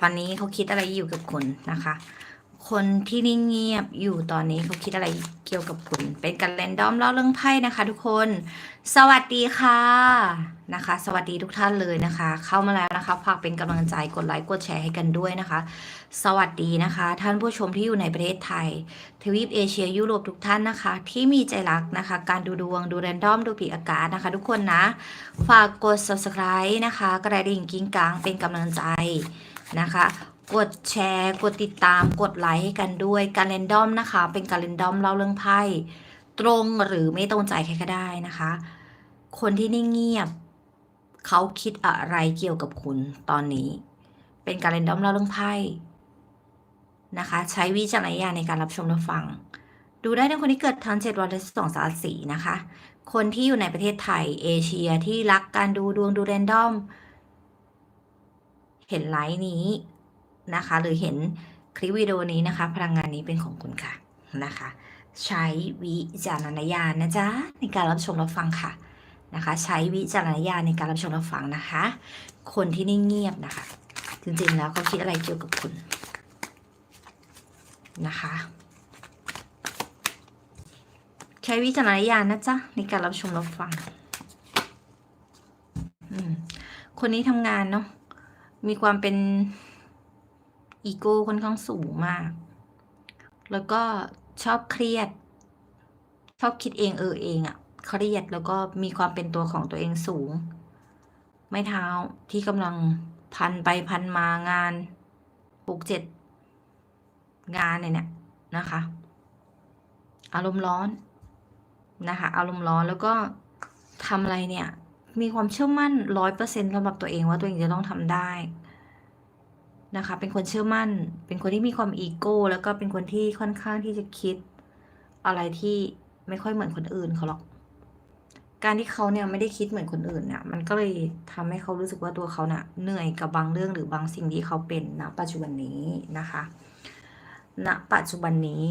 ตอนนี้เขาคิดอะไรอยู่กับคุณนะคะ คนที่นิ่งเงียบอยู่ตอนนี้เขาคิดอะไรเกี่ยวกับคุณ เป็นการแรนดอมเล่าเรื่องไพ่นะคะ ทุกคน สวัสดีค่ะนะคะ สวัสดีทุกท่านเลยนะคะ เข้ามาแล้วนะคะฝากเป็นกำลังใจกดไลค์กดแชร์ให้กันด้วยนะคะ สวัสดีนะคะ ท่านผู้ชมที่อยู่ในประเทศไทย ทวีปเอเชียยุโรปทุกท่านนะคะ ที่มีใจรักนะคะ การดูดวงดูแรนดอมดูผีอากาศนะคะ ทุกคนนะ ฝากกด subscribe นะคะ กระดิ่งกิ้งกลางเป็นกำลังใจ นะคะ กดแชร์ กดติดตาม กดไลค์ให้กันด้วย การเรนดอมนะคะ เป็นการเรนดอมเล่าเรื่องไพ่ ตรงหรือไม่ตรงใจใครก็ได้นะคะ คนที่นิ่งเงียบ เขาคิดอะไรเกี่ยวกับคุณตอนนี้ เป็นการเรนดอมเล่าเรื่องไพ่นะคะ ใช้วิจารณญาณในการรับชมรับฟัง ดูได้ในคนที่เกิดทันเจ็ดวันและสองสาสีนะคะ คนที่อยู่ในประเทศไทยเอเชียที่รักการดูดวงดูแรนดอม เห็นไลฟ์นี้นะคะ หรือเห็นคลิปวิดีโอนี้นะคะ พลังงานนี้เป็นของคุณค่ะนะคะ ใช้วิจารณญาณนะจ๊ะในการรับชมรับฟังค่ะนะคะ ใช้วิจารณญาณในการรับชมรับฟังนะคะ คนที่นิ่งเงียบนะคะ จริงๆแล้วเขาคิดอะไรเกี่ยวกับคุณนะคะ ใช้วิจารณญาณนะจ๊ะในการรับชมรับฟังอืมคนนี้ทำงานเนาะ มีความเป็นอีโก้ค่อนข้างสูงมาก แล้วก็ชอบเครียด ชอบคิดเองเออเองอะเครียดแล้วก็มีความเป็นตัวของตัวเองสูง ไม่เท้าที่กำลังพันไปพันมางานหกเจ็ดงานเนี่ยเนี่ย นะคะ อารมณ์ร้อนนะคะ อารมณ์ร้อนแล้วก็ทำอะไรเนี่ย มีความเชื่อมั่นร้อยเปอร์เซ็นต์สำหรับตัวเองว่าตัวเองจะต้องทำได้นะคะ เป็นคนเชื่อมั่น เป็นคนที่มีความอีโก้ แล้วก็เป็นคนที่ค่อนข้างที่จะคิด อะไรที่ไม่ค่อยเหมือนคนอื่นเขาหรอก การที่เขาเนี่ยไม่ได้คิดเหมือนคนอื่นเนี่ยมันก็เลยทำให้เขารู้สึกว่าตัวเขาเนี่ยเหนื่อยกับบางเรื่องหรือบางสิ่งที่เขาเป็นณปัจจุบันนี้นะคะณปัจจุบันนี้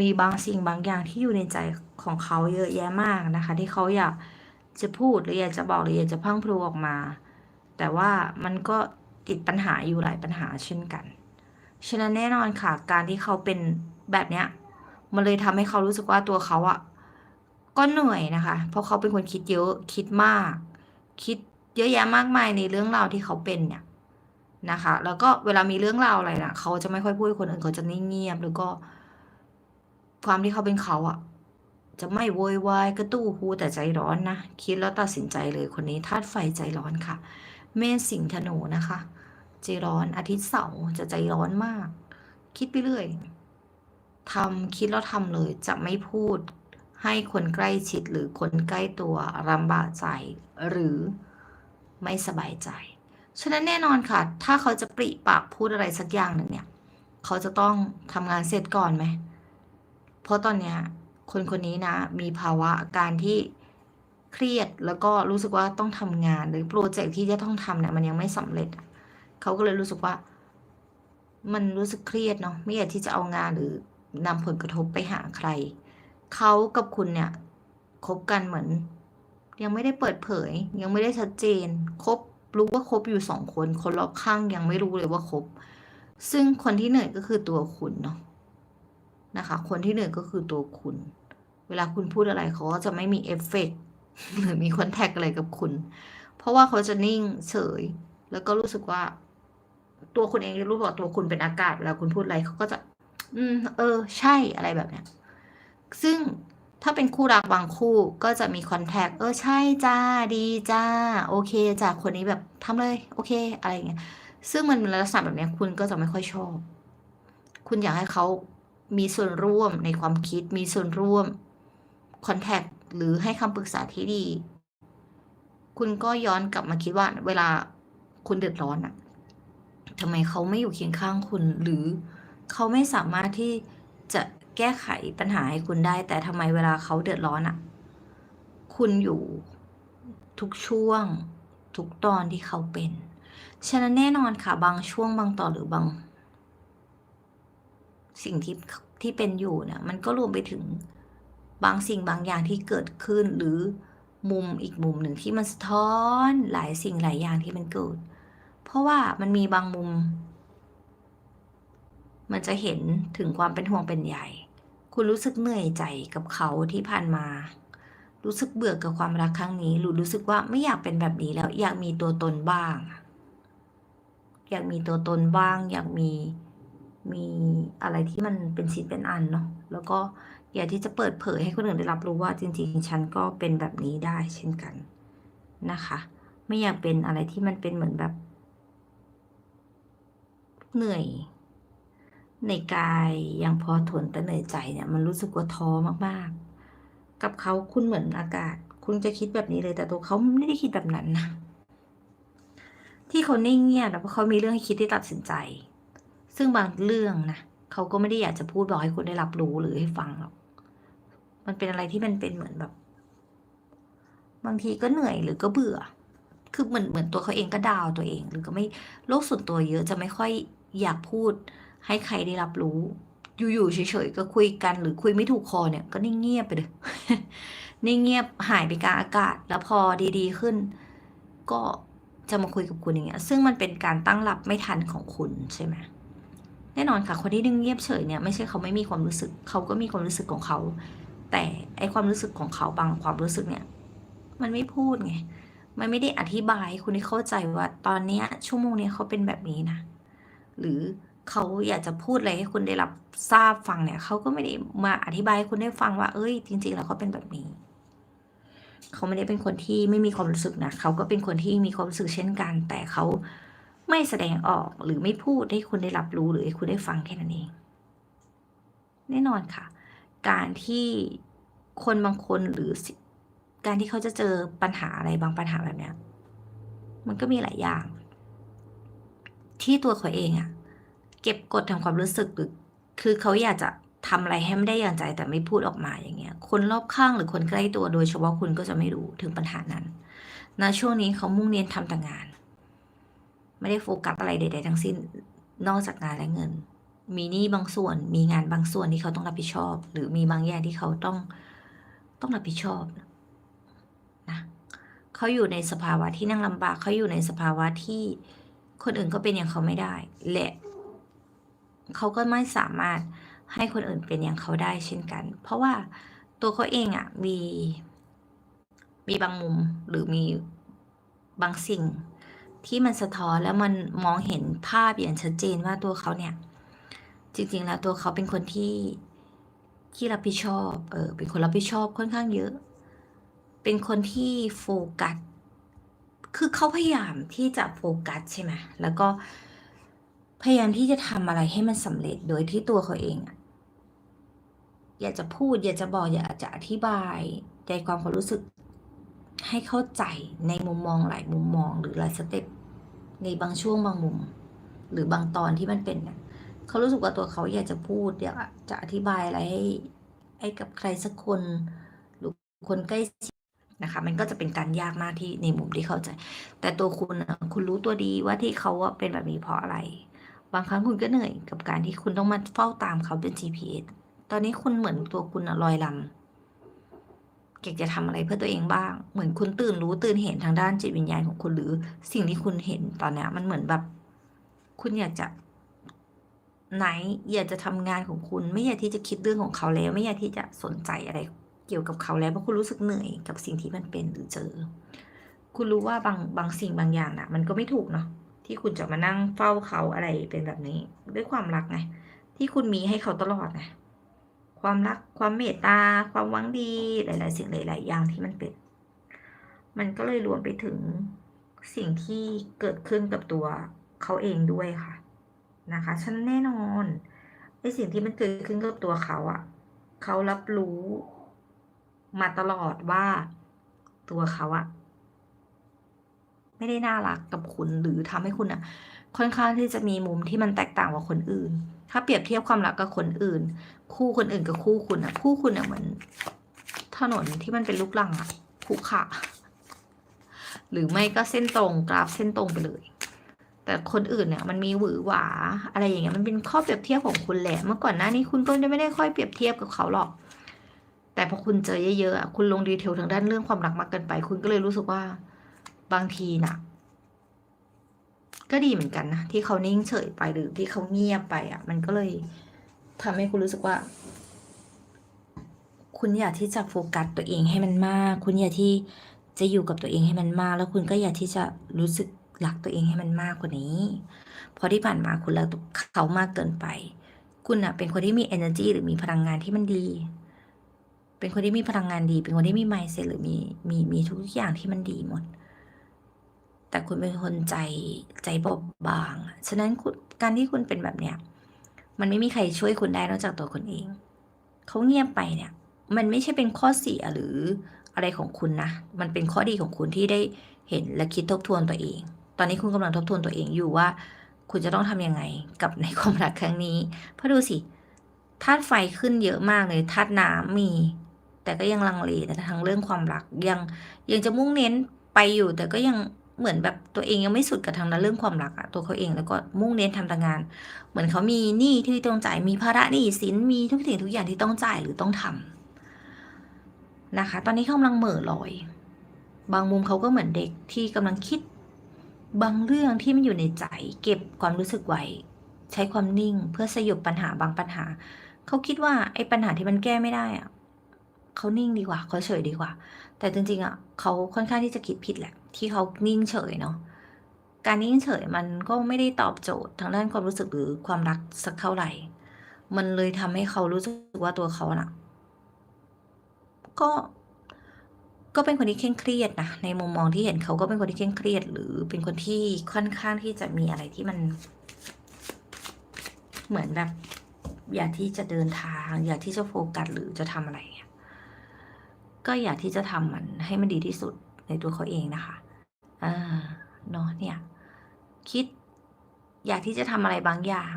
มีบางสิ่งบางอย่างที่อยู่ในใจของเขาเยอะแยะมากนะคะ ที่เขาอยาก จะพูดหรืออยากจะบอกหรืออยากจะพังพรูออกมา แต่ว่ามันก็ติดปัญหาอยู่หลายปัญหาเช่นกัน ฉะนั้นแน่นอนค่ะ การที่เขาเป็นแบบเนี้ย มันเลยทำให้เขารู้สึกว่าตัวเขาอะก็เหนื่อยนะคะ เพราะเขาเป็นคนคิดเยอะคิดมาก คิดเยอะแยะมากมายในเรื่องราวที่เขาเป็นเนี่ยนะคะ แล้วก็เวลามีเรื่องราวอะไรนะเขาจะไม่ค่อยพูดให้คนอื่นเขาจะนิ่งเงียบแล้วก็ ความที่เขาเป็นเขาอะ จะไม่โวยวายกระตู้ฮูแต่ใจร้อนนะ คิดแล้วตัดสินใจเลยคนนี้ธาตุไฟใจร้อนค่ะ เมษสิงห์ธนูนะคะ ใจร้อนอาทิตย์เสาร์จะใจร้อนมาก คิดไปเรื่อยทำคิดแล้วทำเลยจะไม่พูด ให้คนใกล้ชิดหรือคนใกล้ตัวลำบากใจหรือไม่สบายใจ ฉะนั้นแน่นอนค่ะ ถ้าเขาจะปริปากพูดอะไรสักอย่างหนึ่งเนี่ย เขาจะต้องทำงานเสร็จก่อนไหม เพราะตอนเนี้ย คนคนนี้นะมีภาวะการที่เครียดแล้วก็รู้สึกว่าต้องทำงาน หรือโปรเจกต์ที่จะต้องทำเนี่ยมันยังไม่สำเร็จเขาก็เลยรู้สึกว่า มันรู้สึกเครียดเนาะไม่อยากที่จะเอางานหรือนำผลกระทบไปหาใครเขากับคุณเนี่ยคบกันเหมือน ยังไม่ได้เปิดเผย ยังไม่ได้ชัดเจนคบรู้ว่าคบอยู่สองคน คนรอบข้างยังไม่รู้เลยว่าคบ ซึ่งคนที่เหนื่อยก็คือตัวคุณเนาะนะคะ คนที่เหนื่อยก็คือตัวคุณ เวลาคุณพูดอะไรเขาก็จะไม่มีเอฟเฟกต์หรือมีคอนแทคอะไรกับคุณ เพราะว่าเขาจะนิ่งเฉย แล้วก็รู้สึกว่า ตัวคุณเองรู้ว่าตัวคุณเป็นอากาศเวลาคุณพูดอะไรเขาก็จะ อืม เออ ใช่อะไรแบบเนี้ย ซึ่งถ้าเป็นคู่รักบางคู่ก็จะมีคอนแทคเออใช่จ้าดีจ้า โอเคจ้าคนนี้แบบทำเลย โอเค อะไรเงี้ย ซึ่งมันเป็นลักษณะแบบเนี้ยคุณก็จะไม่ค่อยชอบ คุณอยากให้เขามีส่วนร่วมในความคิดมีส่วนร่วม คอนแทคหรือให้คำปรึกษาที่ดี คุณก็ย้อนกลับมาคิดว่า เวลาคุณเดือดร้อนอะทำไมเขาไม่อยู่เคียงข้างคุณ หรือเขาไม่สามารถที่จะแก้ไขปัญหาให้คุณได้ แต่ทำไมเวลาเขาเดือดร้อนอะคุณอยู่ทุกช่วง ทุกตอนที่เขาเป็น ฉะนั้นแน่นอนค่ะ บางช่วงบางตอนหรือบาง สิ่งที่ที่เป็นอยู่เนี่ยมันก็รวมไปถึง บางสิ่งบางอย่างที่เกิดขึ้นหรือมุมอีกมุมหนึ่งที่มันสะท้อนหลายสิ่งหลายอย่างที่มันเกิด เพราะว่ามันมีบางมุม มันจะเห็นถึงความเป็นห่วงเป็นใยคุณรู้สึกเหนื่อยใจกับเขาที่ผ่านมา รู้สึกเบื่อกับความรักครั้งนี้หรือรู้สึกว่าไม่อยากเป็นแบบนี้แล้วอยากมีตัวตนบ้าง อยากมีตัวตนบ้าง อยากมีมีอะไรที่มันเป็นชิ้นเป็นอันเนาะแล้วก็ อยากที่จะเปิดเผยให้คนอื่นได้รับรู้ว่าจริงๆ ฉันก็เป็นแบบนี้ได้เช่นกันนะคะ ไม่อยากเป็นอะไรที่มันเป็นเหมือนแบบ เหนื่อย ในกายยังพอทนแต่เหนื่อยใจเนี่ย มันรู้สึกว่าท้อมากๆ กับเขาคุณเหมือนอากาศ คุณจะคิดแบบนี้เลยแต่ตัวเขาไม่ได้คิดแบบนั้นนะที่เขานิ่งเงียบนะเพราะเขามีเรื่องให้คิดที่ตัดสินใจ ซึ่งบางเรื่องนะเขาก็ไม่ได้อยากจะพูดบอกให้คุณได้รับรู้หรือให้ฟังหรอก มันเป็นอะไรที่มันเป็นเหมือนแบบ บางทีก็เหนื่อยหรือก็เบื่อ คือเหมือนเหมือนตัวเขาเองก็ดาวตัวเอง หรือก็ไม่โลกส่วนตัวเยอะจะไม่ค่อยอยากพูด ให้ใครได้รับรู้ อยู่ๆเฉยๆก็คุยกัน หรือคุยไม่ถูกคอเนี่ย ก็นิ่งเงียบไปเลยนิ่งเงียบหายไปกลางอากาศ แล้วพอดีๆขึ้น ก็จะมาคุยกับคุณอย่างเงี้ย ซึ่งมันเป็นการตั้งรับไม่ทันของคุณใช่ไหมแน่นอนค่ะ คนที่นิ่งเงียบเฉยเนี่ยไม่ใช่เขาไม่มีความรู้สึก เขาก็มีความรู้สึกของเขา แต่ไอความรู้สึกของเขาบางความรู้สึกเนี่ย มันไม่พูดไง มันไม่ได้อธิบายให้คุณให้เข้าใจว่าตอนเนี้ย ชั่วโมงเนี้ยเขาเป็นแบบนี้นะ หรือเขาอยากจะพูดอะไรให้คุณได้รับทราบฟังเนี่ย เขาก็ไม่ได้มาอธิบายให้คุณได้ฟังว่า เอ้ย จริง ๆ แล้วเขาเป็นแบบนี้ เขาไม่ได้เป็นคนที่ไม่มีความรู้สึกนะเขาก็เป็นคนที่มีความรู้สึกเช่นกัน แต่เขาไม่แสดงออกหรือไม่พูดให้คุณได้รับรู้หรือให้คุณได้ฟังแค่นั้นเอง แน่นอนค่ะ การที่คนบางคนหรือการที่เขาจะเจอปัญหาอะไรบางปัญหาแบบเนี้ย มันก็มีหลายอย่าง ที่ตัวเขาเองอะเก็บกดทางความรู้สึกหรือคือเขาอยากจะทำอะไรให้ไม่ได้อย่างใจแต่ไม่พูดออกมาอย่างเงี้ย คนรอบข้างหรือคนใกล้ตัวโดยเฉพาะคุณก็จะไม่รู้ถึงปัญหานั้นณช่วงนี้เขามุ่งเน้นทำแต่งาน ไม่ได้โฟกัสอะไรใดๆทั้งสิ้นนอกจากงานและเงิน มีหนี้บางส่วน มีงานบางส่วนที่เขาต้องรับผิดชอบ หรือมีบางอย่างที่เขาต้องต้องรับผิดชอบนะเขาอยู่ในสภาวะที่นั่งลำบากเขาอยู่ในสภาวะที่คนอื่นก็เป็นอย่างเขาไม่ได้ และเขาก็ไม่สามารถให้คนอื่นเป็นอย่างเขาได้เช่นกัน เพราะว่าตัวเขาเองอะ่ะมีมีบางมุมหรือมีบางสิ่งที่มันสะท้อนแล้วมันมองเห็นภาพอย่างชัดเจนว่าตัวเขาเนี่ย จริงๆ แล้วตัวเขาเป็นคนที่ที่รับผิดชอบ เออ เป็นคนรับผิดชอบค่อนข้างเยอะ เป็นคนที่โฟกัส คือเขาพยายามที่จะโฟกัสใช่ไหมแล้วก็พยายามที่จะทำอะไรให้มันสำเร็จโดยที่ตัวเขาเองอะอยากจะพูด อยากจะบอก อยากจะอธิบายใจความความรู้สึก ให้เข้าใจในมุมมองหลายมุมมอง หรือหลายสเต็ปในบางช่วงบางมุม หรือบางตอนที่มันเป็นเนี่ย เขารู้สึกว่าตัวเขาอยากจะพูดอยากจะอธิบายอะไรให้ให้กับใครสักคน หรือคนใกล้ชิดนะคะ มันก็จะเป็นการยากมากที่ในมุมที่เข้าใจ แต่ตัวคุณอะคุณรู้ตัวดีว่าที่เขาอะเป็นแบบนี้เพราะอะไร บางครั้งคุณก็เหนื่อยกับการที่คุณต้องมาเฝ้าตามเขาเป็น GPS ตอนนี้คุณเหมือนตัวคุณอะลอยลำเก่งจะทำอะไรเพื่อตัวเองบ้าง เหมือนคุณตื่นรู้ตื่นเห็นทางด้านจิตวิญญาณของคุณหรือสิ่งที่คุณเห็นตอนเนี้ยมันเหมือนแบบ คุณอยากจะ ไหนอยากจะทำงานของคุณ ไม่อยากที่จะคิดเรื่องของเขาแล้ว ไม่อยากที่จะสนใจอะไรเกี่ยวกับเขาแล้วเพราะคุณรู้สึกเหนื่อยกับสิ่งที่มันเป็นหรือเจอ คุณรู้ว่าบางบางสิ่งบางอย่างน่ะมันก็ไม่ถูกเนาะที่คุณจะมานั่งเฝ้าเขาอะไรเป็นแบบนี้ ด้วยความรักไงที่คุณมีให้เขาตลอดไงความรักความเมตตา ความหวังดีหลาย ๆ สิ่งหลาย ๆ อย่างที่มันเป็น มันก็เลยรวมไปถึงสิ่งที่เกิดขึ้นกับตัวเขาเองด้วยค่ะ นะคะฉันแน่นอนไอสิ่งที่มันเกิดขึ้นกับตัวเขาอะเขารับรู้มาตลอดว่าตัวเขาอะไม่ได้น่ารักกับคุณหรือทำให้คุณอะค่อนข้างที่จะมีมุมที่มันแตกต่างกว่าคนอื่น ถ้าเปรียบเทียบความรักกับคนอื่น คู่คนอื่นกับคู่คุณอะคู่คุณอะเหมือนถนนที่มันเป็นลูกลังอะขรุขระหรือไม่ก็เส้นตรงกราฟเส้นตรงไปเลย แต่คนอื่นเนี่ยมันมีหวือหวาอะไรอย่างเงี้ยมันเป็นข้อเปรียบเทียบของคุณแหละ เมื่อก่อนหน้านี้คุณก็ไม่ได้ค่อยเปรียบเทียบกับเขาหรอก แต่พอคุณเจอเยอะๆอะคุณลงดีเทลทางด้านเรื่องความรักมากเกินไป คุณก็เลยรู้สึกว่าบางทีน่ะ ก็ดีเหมือนกันนะที่เขานิ่งเฉยไปหรือที่เขาเงียบไปอะ มันก็เลยทำให้คุณรู้สึกว่า คุณอยากที่จะโฟกัสตัวเองให้มันมาก คุณอยากที่จะอยู่กับตัวเองให้มันมาก แล้วคุณก็อยากที่จะรู้สึก รักตัวเองให้มันมากกว่านี้ เพราะที่ผ่านมาคุณรักเขามากเกินไป คุณอะเป็นคนที่มี energy หรือมีพลังงานที่มันดี เป็นคนที่มีพลังงานดี เป็นคนที่มี mindset หรือมีมีมีทุกอย่างที่มันดีหมด แต่คุณเป็นคนใจใจบอบบาง ฉะนั้นการที่คุณเป็นแบบเนี้ย มันไม่มีใครช่วยคุณได้นอกจากตัวคุณเอง เขาเงียบไปเนี่ย มันไม่ใช่เป็นข้อเสียหรืออะไรของคุณนะ มันเป็นข้อดีของคุณที่ได้เห็นและคิดทบทวนตัวเอง ตอนนี้คุณกำลังทบทวนตัวเองอยู่ว่า คุณจะต้องทำยังไงกับในความรักครั้งนี้ เพราะดูสิธาตุไฟขึ้นเยอะมากเลยธาตุน้ำมี แต่ก็ยังลังเลในทางเรื่องความรักยังยังจะมุ่งเน้นไปอยู่ แต่ก็ยังเหมือนแบบตัวเองยังไม่สุดกับทางนั้นเรื่องความรักอะตัวเขาเองแล้วก็มุ่งเน้นทำแต่งาน เหมือนเขามีหนี้ที่ต้องจ่ายมีภาระหนี้สินมีทุกสิ่งทุกอย่างที่ต้องจ่ายหรือต้องทำนะคะ ตอนนี้เขากำลังเหม่อลอย บางมุมเขาก็เหมือนเด็กที่กำลังคิด บางเรื่องที่มันอยู่ในใจ เก็บความรู้สึกไว้ ใช้ความนิ่งเพื่อสยบปัญหาบางปัญหา เขาคิดว่าไอ้ปัญหาที่มันแก้ไม่ได้อะเขานิ่งดีกว่าเขาเฉยดีกว่า แต่จริงๆอะเขาค่อนข้างที่จะคิดผิดแหละ ที่เขานิ่งเฉยเนาะการนิ่งเฉยมันก็ไม่ได้ตอบโจทย์ทางด้านความรู้สึกหรือความรักสักเท่าไหร่ มันเลยทำให้เขารู้สึกว่าตัวเขาน่ะ ก็ ก็เป็นคนที่เคร่งเครียดนะในมุมมองที่เห็นเขาก็เป็นคนที่เคร่งเครียด หรือเป็นคนที่ค่อนข้างที่จะมีอะไรที่มัน เหมือนแบบ อยากที่จะเดินทาง อยากที่จะโฟกัสหรือจะทำอะไรก็อยากที่จะทำมันให้มันดีที่สุดในตัวเขาเองนะคะอ่าเนาะเนี่ย คิด อยากที่จะทำอะไรบางอย่าง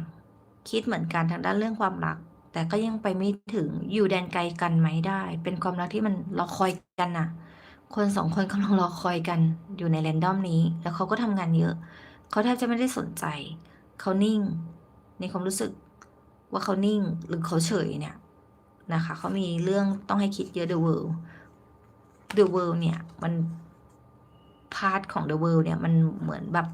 คิดเหมือนกันทางด้านเรื่องความรัก แต่ก็ยังไปไม่ถึงอยู่แดนไกลกันไหมได้ เป็นความรักที่มันรอคอยกันน่ะคนสองคนกำลังรอคอยกันอยู่ในแรนดอมนี้ แล้วเขาก็ทำงานเยอะ เขาแทบจะไม่ได้สนใจ เขานิ่ง ในความรู้สึกว่าเขานิ่งหรือเขาเฉยเนี่ยนะคะเขามีเรื่องต้องให้คิดเยอะ The World The World เนี่ย มันพาร์ทของ The World เนี่ย มันเหมือนแบบ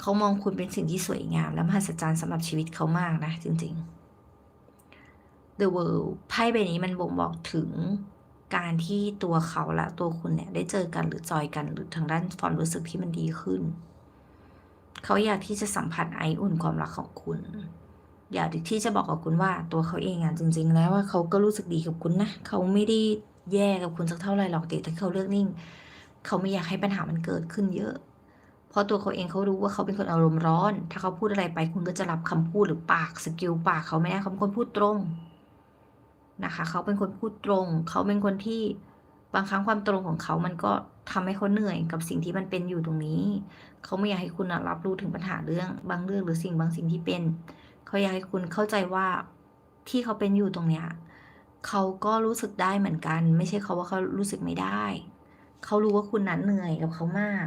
เขามองคุณเป็นสิ่งที่สวยงาม และมหัศจรรย์สำหรับชีวิตเขามากนะ จริง ๆ The World ไพ่ใบนี้มันบ่งบอกถึงการที่ตัวเขาและตัวคุณเนี่ย ได้เจอกันหรือจอยกันหรือทางด้านความรู้สึกที่มันดีขึ้น เขาอยากที่จะสัมผัสไออุ่นความรักของคุณ อยากที่จะบอกกับคุณว่า ตัวเขาเองอะจริง ๆ แล้วว่าเขาก็รู้สึกดีกับคุณนะเขาไม่ได้แย่กับคุณสักเท่าไหร่หรอกแต่ถ้าเขาเลือกนิ่ง เขาไม่อยากให้ปัญหามันเกิดขึ้นเยอะ เพราะตัวเขาเองเขารู้ว่าเขาเป็นคนอารมณ์ร้อน ถ้าเขาพูดอะไรไปคุณก็จะรับคำพูดหรือปากสกิลปากเขาไม่ได้เขาเป็นคนพูดตรง นะคะ เขาเป็นคนพูดตรง เขาเป็นคนที่บางครั้งความตรงของเขามันก็ทำให้เขาเหนื่อยกับสิ่งที่มันเป็นอยู่ตรงนี้ เขาไม่อยากให้คุณรับรู้ถึงปัญหาเรื่องบางเรื่องหรือสิ่งบางสิ่งที่เป็น เขาอยากให้คุณเข้าใจว่าที่เขาเป็นอยู่ตรงเนี้ยเขาก็รู้สึกได้เหมือนกัน ไม่ใช่เขาว่าเขารู้สึกไม่ได้ เขารู้ว่าคุณนั้นเหนื่อยกับเขามาก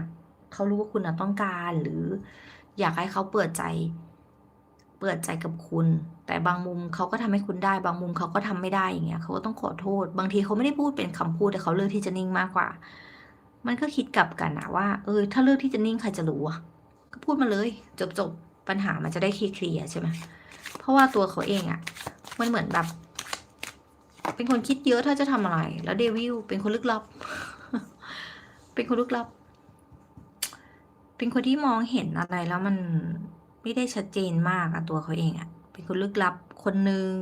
เขารู้ว่าคุณนะต้องการหรือ อยากให้เขาเปิดใจ เปิดใจกับคุณ แต่บางมุมเขาก็ทำให้คุณได้ บางมุมเขาก็ทำไม่ได้อย่างเงี้ยเขาก็ต้องขอโทษ บางทีเขาไม่ได้พูดเป็นคำพูดแต่เขาเลือกที่จะนิ่งมากกว่า มันก็คิดกลับกันนะว่า เออ ถ้าเลือกที่จะนิ่งใครจะรู้อะก็พูดมาเลย จบจบปัญหามันจะได้เคลียร์ใช่ไหมเพราะว่าตัวเขาเองอะมันเหมือนแบบ เป็นคนคิดเยอะถ้าจะทำอะไร แล้วเดวิลเป็นคนลึกลับ เป็นคนลึกลับ เป็นคนที่มองเห็นอะไรแล้วมันไม่ได้ชัดเจนมากอะตัวเขาเองอะ เป็นคนลึกลับคนหนึ่ง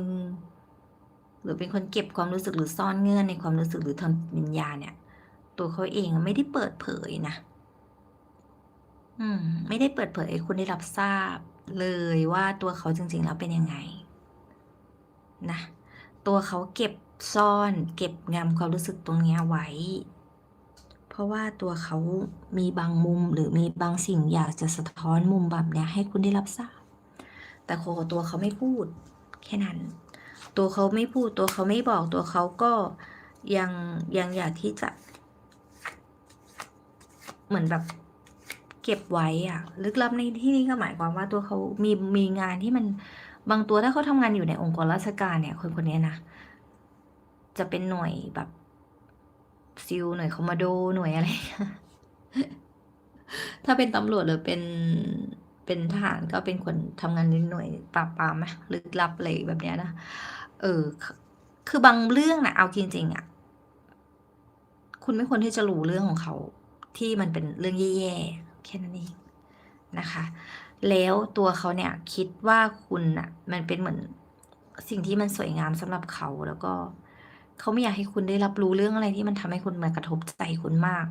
หรือเป็นคนเก็บความรู้สึกหรือซ่อนเงื่อนในความรู้สึกหรือทางวิญญาณเนี่ย ตัวเขาเองไม่ได้เปิดเผยนะ อืม ไม่ได้เปิดเผยให้คุณได้รับทราบเลยว่าตัวเขาจริงๆแล้วเป็นยังไง นะ ตัวเขาเก็บซ่อน เก็บงำความรู้สึกตรงนี้ไว้ เพราะว่าตัวเขามีบางมุมหรือมีบางสิ่งอยากจะสะท้อนมุมแบบเนี้ยให้คุณได้รับทราบ แต่โคตัวเขาไม่พูด แค่นั้น ตัวเขาไม่พูดตัวเขาไม่บอกตัวเขาก็ยังยังอยากที่จะ เหมือนแบบเก็บไว้อะลึกลับในที่นี้ก็หมายความว่าตัวเขามีมีงานที่มันบางตัวถ้าเขาทำงานอยู่ในองค์กรราชการเนี่ย คนคนนี้นะจะเป็นหน่วยแบบซิลหน่วยคอมมานโดหน่วยอะไร ถ้าเป็นตำรวจหรือเป็น เป็นทหารก็เป็นคนทำงานในหน่วยปราบปรามไหมลึกลับอะไรแบบเนี้ยนะเออ คือบางเรื่องนะเอาจริงๆอะคุณไม่ควรที่จะรู้เรื่องของเขา ที่มันเป็นเรื่องแย่ๆแค่นั้นเองนะคะ แล้วตัวเขาเนี่ยคิดว่าคุณอะมันเป็นเหมือนสิ่งที่มันสวยงามสำหรับเขาแล้วก็เขาไม่อยากให้คุณได้รับรู้เรื่องอะไรที่มันทำให้คุณมากระทบใจคุณมาก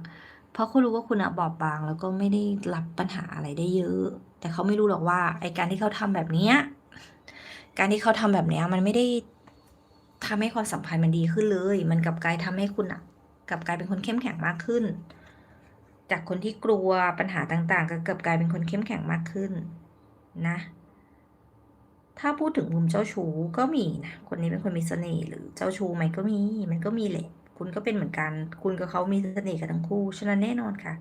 เพราะเขารู้ว่าคุณอะบอบบาง แล้วก็ไม่ได้รับปัญหาอะไรได้เยอะ แต่เขาไม่รู้หรอกว่าไอการที่เขาทำแบบเนี้ยการที่เขาทำแบบเนี้ยมันไม่ได้ทำให้ความสัมพันธ์มันดีขึ้นเลย มันกลับกลายทำให้คุณอะกลับกลายเป็นคนเข้มแข็งมากขึ้น จากคนที่กลัวปัญหาต่าง ๆ ก็กลับกลายเป็นคนเข้มแข็งมากขึ้นนะ ถ้าพูดถึงมุมเจ้าชู้ก็มีนะคนนี้เป็นคนมีเสน่ห์หรือเจ้าชู้ไหมก็มี มันก็มีแหละคุณก็เป็นเหมือนกัน คุณกับเขามีเสน่ห์กันทั้งคู่ฉะนั้นแน่นอนค่ะ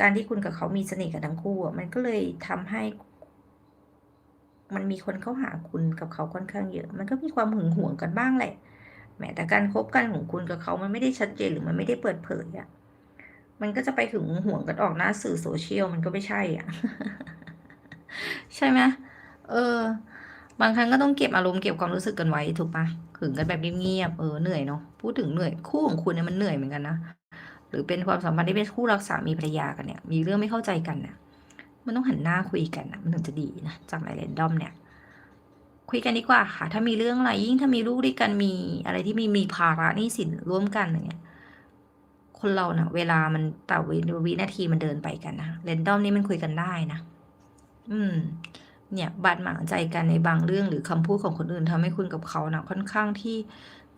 การที่คุณกับเขามีเสน่ห์กันทั้งคู่อะมันก็เลยทำให้ มันมีคนเข้าหาคุณกับเขาค่อนข้างเยอะ มันก็มีความหึงหวงกันบ้างแหละ แม้แต่การคบกันของคุณกับเขามันไม่ได้ชัดเจนหรือมันไม่ได้เปิดเผยอะมันก็จะไปหึงหวงกันออกหน้าสื่อโซเชียลมันก็ไม่ใช่อะ ใช่ไหมเออ บางครั้งก็ต้องเก็บอารมณ์เก็บความรู้สึกกันไว้ถูกปะหึงกันแบบเงียบๆเออเหนื่อยเนาะพูดถึงเหนื่อยคู่ของคุณเนี่ยมันเหนื่อยเหมือนกันนะ หรือเป็นความสัมพันธ์ที่เป็นคู่รักสามีภรรยากันเนี่ย มีเรื่องไม่เข้าใจกันเนี่ยมันต้องหันหน้าคุยกันนะมันถึงจะดีนะจากหลายๆด้อมเนี่ย คุยกันดีกว่าค่ะ ถ้ามีเรื่องอะไรยิ่งถ้ามีลูกด้วยกันมีอะไรที่มีมีภาระหนี้สินร่วมกันอย่างเงี้ยคนเรานะเวลามันแต่วิวินาทีมันเดินไปกันนะเรนดอมนี่มันคุยกันได้นะอืม เนี่ย บาดหมางใจกันในบางเรื่องหรือคำพูดของคนอื่นทำให้คุณกับเขานะค่อนข้างที่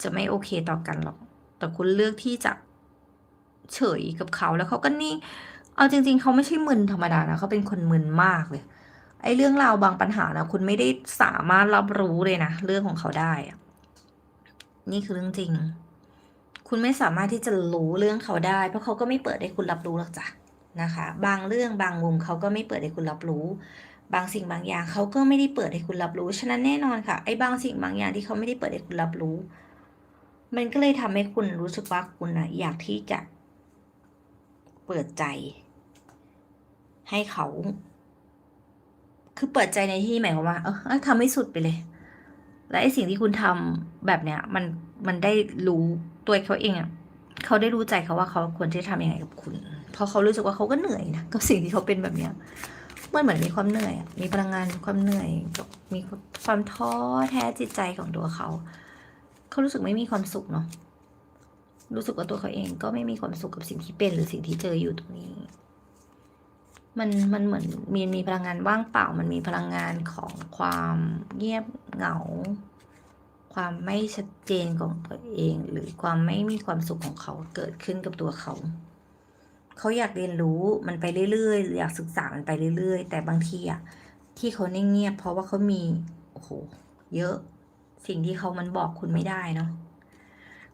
จะไม่โอเคต่อกันหรอก แต่คุณเลือกที่จะ เฉยกับเขาแล้วเขาก็นี่เอาจริง ๆ เขาไม่ใช่มึนธรรมดานะเขาเป็นคนมึนมากเลย ไอ้เรื่องราวบางปัญหานะคุณไม่ได้สามารถรับรู้เลยนะเรื่องของเขาได้นี่คือเรื่องจริง คุณไม่สามารถที่จะรู้เรื่องเขาได้ เพราะเขาก็ไม่เปิดให้คุณรับรู้หรอกจ้ะนะคะ บางเรื่องบางมุมเขาก็ไม่เปิดให้คุณรับรู้ บางสิ่งบางอย่างเขาก็ไม่ได้เปิดให้คุณรับรู้ ฉะนั้นแน่นอนค่ะไอ้บางสิ่งบางอย่างที่เขาไม่ได้เปิดให้คุณรับรู้ มันก็เลยทำให้คุณรู้สึกว่าคุณนะอยากที่จะ เปิดใจ ให้เขา คือเปิดใจในที่หมายความว่า เออทำให้สุดไปเลย และไอสิ่งที่คุณทำแบบเนี้ย มันมันได้รู้ตัวเขาเองอะ่ะเขาได้รู้ใจเขาว่าเขาควรที่จะทำยังไงกับคุณ เพราะเขารู้สึกว่าเขาก็เหนื่อยนะกับสิ่งที่เขาเป็นแบบเนี้ยมันเหมือนมีความเหนื่อย มีพลังงานความเหนื่อย มีความท้อแท้จิตใจของตัวเขา เขารู้สึกไม่มีความสุขเนาะ รู้สึกว่าตัวเขาเองก็ไม่มีความสุขกับสิ่งที่เป็นหรือสิ่งที่เจออยู่ตรงนี้ มันมันเหมือนมีมีพลังงานว่างเปล่า มันมีพลังงานของความเงียบเหงา ความไม่ชัดเจนของตัวเอง หรือความไม่มีความสุขของเขาเกิดขึ้นกับตัวเขา เขาอยากเรียนรู้มันไปเรื่อยๆออยากศึกษามันไปเรื่อยๆ แต่บางทีอะที่เขาเงียบเพราะว่าเขามีโอ้โหเยอะสิ่งที่เขามันบอกคุณไม่ได้เนาะ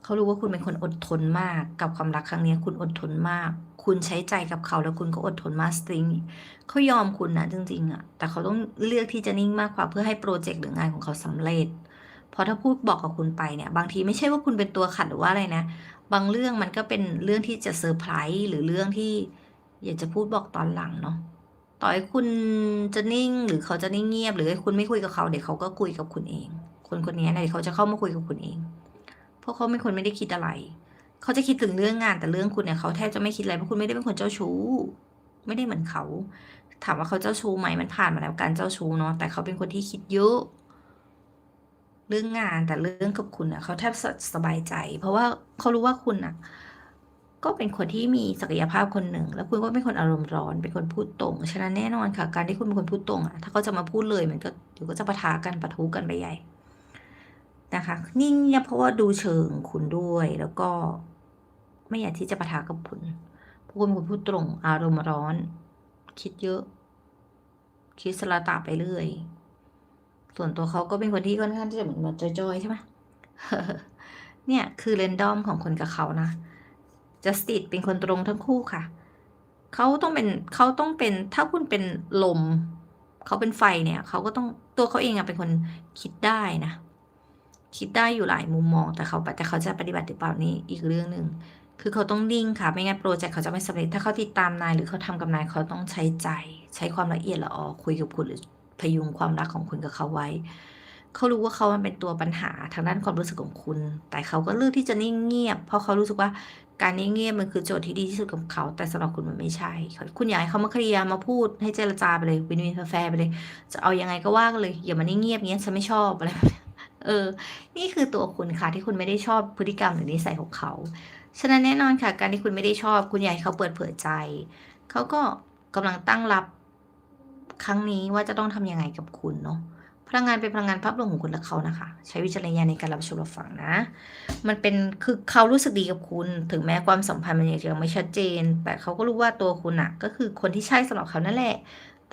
เขารู้ว่าคุณเป็นคนอดทนมากกับความรักครั้งนี้คุณอดทนมาก คุณใช้ใจกับเขาแล้วคุณก็อดทนมากสตริงเขายอมคุณนะจริงๆอะแต่เขาต้องเลือกที่จะนิ่งมากกว่าเพื่อให้โปรเจกต์หรืองานของเขาสำเร็จเพราะถ้าพูดบอกกับคุณไปเนี่ย บางทีไม่ใช่ว่าคุณเป็นตัวขัดหรือว่าอะไรนะ บางเรื่องมันก็เป็นเรื่องที่จะเซอร์ไพรส์หรือเรื่องที่อยากจะพูดบอกตอนหลังเนาะต่อให้คุณจะนิ่งหรือเขาจะนิ่งเงียบ หรือคุณไม่คุยกับเขาเดี๋ยวเขาก็คุยกับคุณเอง คนคนนี้เดี๋ยวเขาจะเข้ามาคุยกับคุณเอง เพราะเขาเป็นคนไม่ได้คิดอะไร เขาจะคิดถึงเรื่องงานแต่เรื่องคุณเนี่ยเขาแทบจะไม่คิดอะไรเพราะคุณไม่ได้เป็นคนเจ้าชู้ ไม่ได้เหมือนเขา ถามว่าเขาเจ้าชู้ไหมมันผ่านมาแล้วการเจ้าชู้เนาะแต่เขาเป็นคนที่คิดเยอะเรื่องงานแต่เรื่องกับคุณอะเขาแทบสบายใจ เพราะว่าเขารู้ว่าคุณอะก็เป็นคนที่มีศักยภาพคนหนึ่ง แล้วคุณก็เป็นคนอารมณ์ร้อน เป็นคนพูดตรง ฉะนั้นแน่นอนค่ะ การที่คุณเป็นคนพูดตรงอะ ถ้าเขาจะมาพูดเลยมันก็เดี๋ยวก็จะปะทะกันปะทุกันไปใหญ่ นะคะ นิ่งเงียบเพราะว่าดูเชิงคุณด้วยแล้วก็ไม่อยากที่จะปะทะกับคุณเพราะคุณเป็นคนพูดตรงอารมณ์ร้อน คิดเยอะ คิดสละตาไปเรื่อย ส่วนตัวเขาก็เป็นคนที่ค่อนข้างที่จะเหมือนแบบจอยๆใช่ไหมเนี่ยคือเรนดอมของคนกับเขานะจัสติสเป็นคนตรงทั้งคู่ค่ะ เขาต้องเป็นเขาต้องเป็นถ้าคุณเป็นลม เขาเป็นไฟเนี่ย เขาก็ต้องตัวเขาเองอะเป็นคนคิดได้นะ คิดได้อยู่หลายมุมมอง แต่เขาแต่เขาจะปฏิบัติหรือเปล่านี่อีกเรื่องหนึ่งคือเขาต้องนิ่งค่ะ ไม่งั้นโปรเจกต์เขาจะไม่สำเร็จ ถ้าเขาติดตามนายหรือเขาทำกับนายเขาต้องใช้ใจ ใช้ความละเอียดละออคุยกับคุณหรือพยุงความรักของคุณกับเขาไว้ เขารู้ว่าเขามันเป็นตัวปัญหาทางด้านความรู้สึกของคุณ แต่เขาก็เลือกที่จะนิ่งเงียบ เพราะเขารู้สึกว่าการนิ่งเงียบมันคือโจทย์ที่ดีที่สุดกับเขา แต่สำหรับคุณมันไม่ใช่ คุณอยากให้เขามาเคลียร์มาพูดให้เจรจาไปเลยวินวินแฟร์ไปเลย จะเอายังไงก็ว่ากันเลยอย่ามานิ่งเงียบเงี้ยฉันไม่ชอบอะไรแบบนี้ เออ นี่คือตัวคุณค่ะที่คุณไม่ได้ชอบพฤติกรรมหรือนิสัยของเขา ฉะนั้นแน่นอนค่ะ การที่คุณไม่ได้ชอบ คุณอยากให้เขาเปิดเผยใจ เขาก็กำลังตั้งรับครั้งนี้ว่าจะต้องทำยังไงกับคุณเนาะพลังงานเป็นพลังงานภาพรวมของคุณและเขานะคะ ใช้วิจารณญาณในการรับชมรับฟังนะ มันเป็นคือเขารู้สึกดีกับคุณ ถึงแม้ความสัมพันธ์มันยังไม่ชัดเจน แต่เขาก็รู้ว่าตัวคุณอะก็คือคนที่ใช่สำหรับเขานั่นแหละ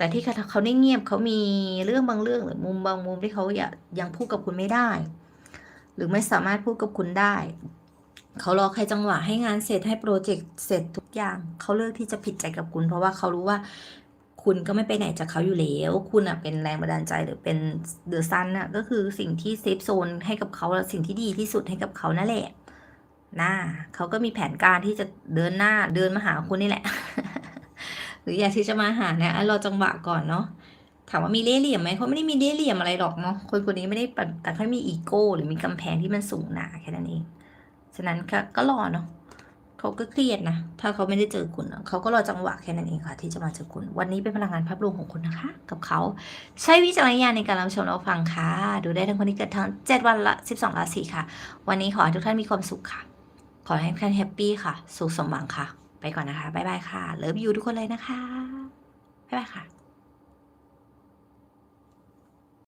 แต่ที่เขาเขาได้เงียบเขามีเรื่องบางเรื่องหรือมุมบางมุมที่เขาอยากยังพูดกับคุณไม่ได้ หรือไม่สามารถพูดกับคุณได้ เขารอใครจังหวะให้งานเสร็จให้โปรเจกต์เสร็จทุกอย่าง เขาเลือกที่จะผิดใจกับคุณ เพราะว่าเขารู้ว่าคุณก็ไม่ไปไหนจากเขาอยู่แล้ว คุณอะเป็นแรงบันดาลใจหรือเป็นเดอะซันน่ะก็คือสิ่งที่เซฟโซนให้กับเขาและสิ่งที่ดีที่สุดให้กับเขานั่นแหละนะเขาก็มีแผนการที่จะเดินหน้าเดินมาหาคุณนี่แหละ หรืออยากที่จะมาหาเนี่ยรอจังหวะก่อนเนาะถามว่ามีเล่ห์เหลี่ยมไหมเขาไม่ได้มีเล่ห์เหลี่ยมอะไรหรอกเนาะคนคนนี้ไม่ได้แต่เขามีอีโก้ หรือมีกำแพงที่มันสูงหนาแค่นั้นเองฉะนั้นก็ก็รอเนาะเขาก็เครียดนะ ถ้าเขาไม่ได้เจอคุณเขาก็รอจังหวะแค่นั้นเองค่ะ ที่จะมาเจอคุณ วันนี้เป็นพลังงานภาพรวมของคุณนะคะ กับเขา ใช้วิจารณญาณในการรับชมรับฟังค่ะ ดูได้ทั้งคนที่เกิดทั้ง 7 วันละ 12ราศีค่ะ วันนี้ขอให้ทุกท่านมีความสุขค่ะ ขอให้ทุกท่านแฮปปี้ค่ะ สุขสมหวังค่ะ ไปก่อนนะคะ บ๊ายบายค่ะ เลิฟยูทุกคนเลยนะคะ บ๊ายบายค่ะ